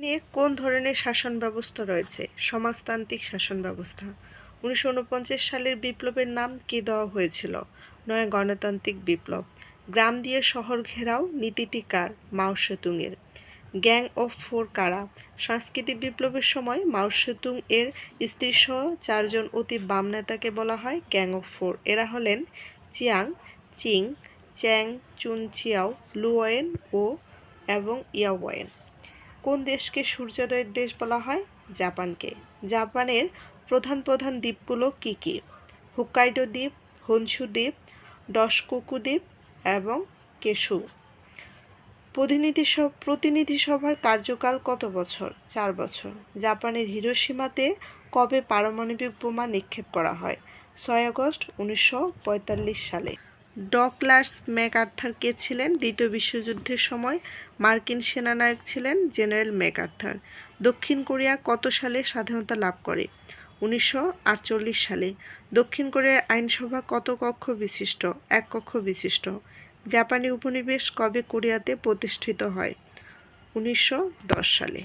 নিয়ে কোন ধরনের শাসন ব্যবস্থা রয়েছে? সমাজতান্ত্রিক শাসন ব্যবস্থা। উনিশশো উনপঞ্চাশ সালের বিপ্লবের নাম কী দেওয়া হয়েছিল? নয় গণতান্ত্রিক বিপ্লব। গ্রাম দিয়ে শহর ঘেরাও, নীতিটি কার? মাও সেতুংয়ের। গ্যাং অফ ফোর কারা? সাংস্কৃতিক বিপ্লবের সময় মাও সেতুং এর স্ত্রীসহ চারজন অতি বাম নেতাকে বলা হয় গ্যাং অফ ফোর। এরা হলেন চিয়াং, চিং, চ্যাং, চুন, চিয়াও লুয়েন ও এবং ইয়াওয়েন কোন দেশকে সূর্যোদয়ের দেশ বলা হয়? জাপানকে। জাপানের প্রধান প্রধান দ্বীপগুলো কী কী? হুকাইডো দ্বীপ, হনসু দ্বীপ ডসকুকু দ্বীপ এবং কেশু। প্রতিনিধি প্রতিনিধি সভার কার্যকাল কত বছর? চার বছর। জাপানের হিরোসীমাতে কবে পারমাণবিক বোমা নিক্ষেপ করা হয়? ছয় আগস্ট, উনিশশো পঁয়তাল্লিশ সালে। ডকলার্স ম্যাকআর্থার কে ছিলেন? দ্বিতীয় বিশ্বযুদ্ধের সময় মার্কিন সেনানায়ক ছিলেন জেনারেল ম্যাকআর্থার। দক্ষিণ কোরিয়া কত সালে স্বাধীনতা লাভ করে? উনিশশো আটচল্লিশ সালে। দক্ষিণ কোরিয়ার আইনসভা কত কক্ষ বিশিষ্ট? এক কক্ষ বিশিষ্ট। জাপানি উপনিবেশ কবে কোরিয়াতে প্রতিষ্ঠিত হয়? উনিশশো দশ সালে।